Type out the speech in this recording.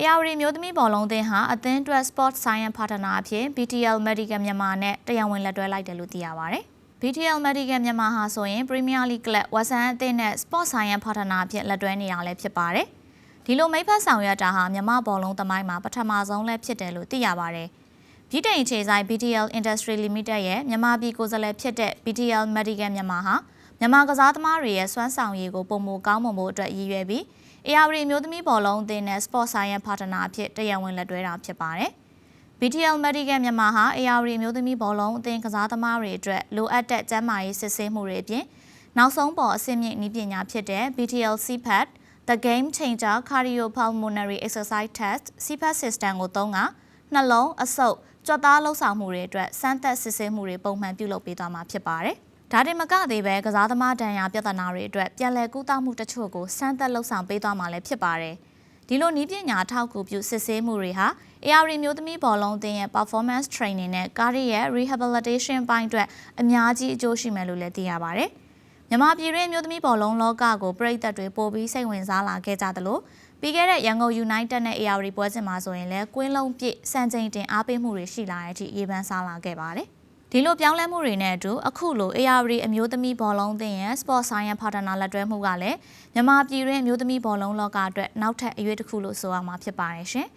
AR မျိုးသမီးဘောလုံးအသင်းဟာအသင်းအတွက် Sport Science Partner အဖြစ် BTL Medical မြန်မာနဲ့တရားဝင်လက်တွဲလိုက်တယ်လို့သိရပါဗျ။ BTL Medical မြန်မာဟာဆိုရင် Premier League Club ဝဆန်အသင်းနဲ့ Sport Science Partner အဖြစ်လက်တွဲနေတာလည်းဖြစ်ပါတယ်။ဒီလိုမိတ်ဖက်ဆောင်ရွက်တာဟာမြန်မာဘောလုံးသမိုင်းမှာပထမဆုံးလည်းဖြစ်တယ်လို့သိရပါတယ်။ဗြိတိန်အခြေဆိုင် BTL Industry Limited ရဲ့မြန်မာပြည်ကိုယ်စားလှယ်ဖြစ်တဲ့ BTL Medical မြန်မာဟာ မြန်မာကစားသမားတွေရဲ့စွမ်းဆောင်ရည်ကိုပုံမကောင်းမွန်ဖို့အတွက်ရည်ရွယ်ပြီး AR အမျိုးသမီးဘောလုံးအသင်းနဲ့ Sport Science Partner အဖြစ်တရားဝင်လက်တွဲတာဖြစ်ပါတယ်။ BTL Medical မြန်မာဟာ AR အမျိုးသမီးဘောလုံးအသင်းကစားသမားတွေအတွက်လိုအပ်တဲ့ကျန်းမာရေးစစ်ဆေးမှုတွေအပြင်နောက်ဆုံးပေါ်အဆင့်မြင့်နည်းပညာဖြစ်တဲ့ BTL CPAP The Game Changer Cardiopulmonary Exercise Test CPAP System ကိုသုံးကနှလုံးအဆုပ်ကြွက်သားလှုပ်ဆောင်မှုတွေအတွက်စမ်းသပ်စစ်ဆေးမှုတွေပုံမှန်ပြုလုပ်ပေးသွားမှာဖြစ်ပါတယ်။ ဒါတင်မကသေးပဲကစားသမားဒဏ်ရာပြဿနာတွေအတွက်ပြန်လည်ကုသမှုတချို့ကိုစမ်းသပ်လှုပ်ဆောင်ပေးသွားမှာလည်းဖြစ်ပါတယ်။ဒီလိုနည်းပညာထောက်ကူပြုစစ်ဆေးမှုတွေဟာ AR မျိုးသမီးဘောလုံးအသင်းရဲ့ performance training နဲ့ကားရီရဲ့ rehabilitation ပိုင်းအတွက်အများကြီးအကျိုးရှိမယ်လို့လည်းသိရပါတယ်။မြန်မာပြည်တွင်းမျိုးသမီးဘောလုံးလောကကိုပြည်သက်တွေပိုပြီးစိတ်ဝင်စားလာခဲ့ကြသလိုပြီးခဲ့တဲ့ရန်ကုန် United နဲ့ AR ပွဲစဉ်မှာဆိုရင်လည်းကွင်းလုံးပြည့်စံချိန်တင်အားပေးမှုတွေရှိလာတဲ့အထိရေပန်းစားလာခဲ့ပါတယ်။ ဒီလိုပြောင်းလဲမှုတွေနဲ့အတူအခုလို AR အမျိုးသမီးဘောလုံးသင်းရဲ့ Sport Science Partner လက်တွဲမှုကလည်းမြန်မာပြည်တွင်းအမျိုးသမီးဘောလုံးလောကအတွက်နောက်ထပ်အရွေးတစ်ခုလို့ဆိုရမှာဖြစ်ပါတယ်ရှင်။